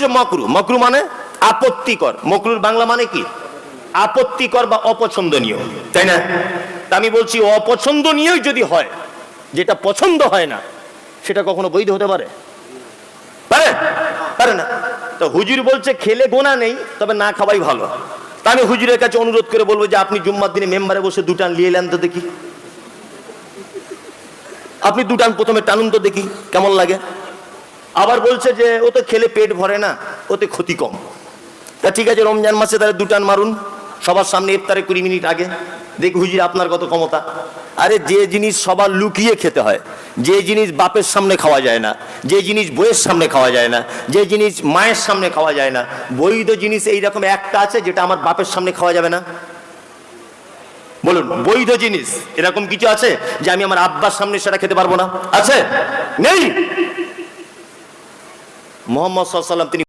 যে মকরু মকরু মানে আপত্তিকর। মকরুর বাংলা মানে কি? আপত্তিকর বা অপছন্দনীয়। তাই না? আমি বলছি অপছন্দনীয় যদি হয়, যেটা পছন্দ হয় না, সেটা কখনো বৈধ হতে পারে? পারে? পারে না। তো হুজুর বলছে, খেলে গোনা নেই, তবে না খাওয়াই ভালো। তা আমি হুজুরের কাছে অনুরোধ করে বলব যে, আপনি জুম্মার দিনে মেম্বারে বসে দুটান নিয়ে এলেন তো দেখি। আপনি দুটান প্রথমে টানুন তো দেখি, কেমন লাগে? আবার বলছে যে, ও তো খেলে পেট ভরে না, ওতে ক্ষতি কম। তা ঠিক আছে, রমজান মাসে তাহলে দুটান মারুন। সবার সামনে ইফতারে কুড়ি মিনিট আগে। দেখি হুজির, আপনার কত ক্ষমতা? আরে যে জিনিস সবার লুকিয়ে খেতে হয়, যে জিনিস বাপের সামনে খাওয়া যায় না, যে জিনিস বইয়ের সামনে খাওয়া যায় না, যে জিনিস মায়ের সামনে খাওয়া যায় না, বৈধ জিনিস এইরকম একটা আছে যেটা আমার বাপের সামনে খাওয়া যাবে না। বলুন, বৈধ জিনিস, এরকম কিছু আছে যে আমি আমার আব্বার সামনে সেটা খেতে পারব না? আছে? নেই? মোহাম্মদ সাল্লাম তিনি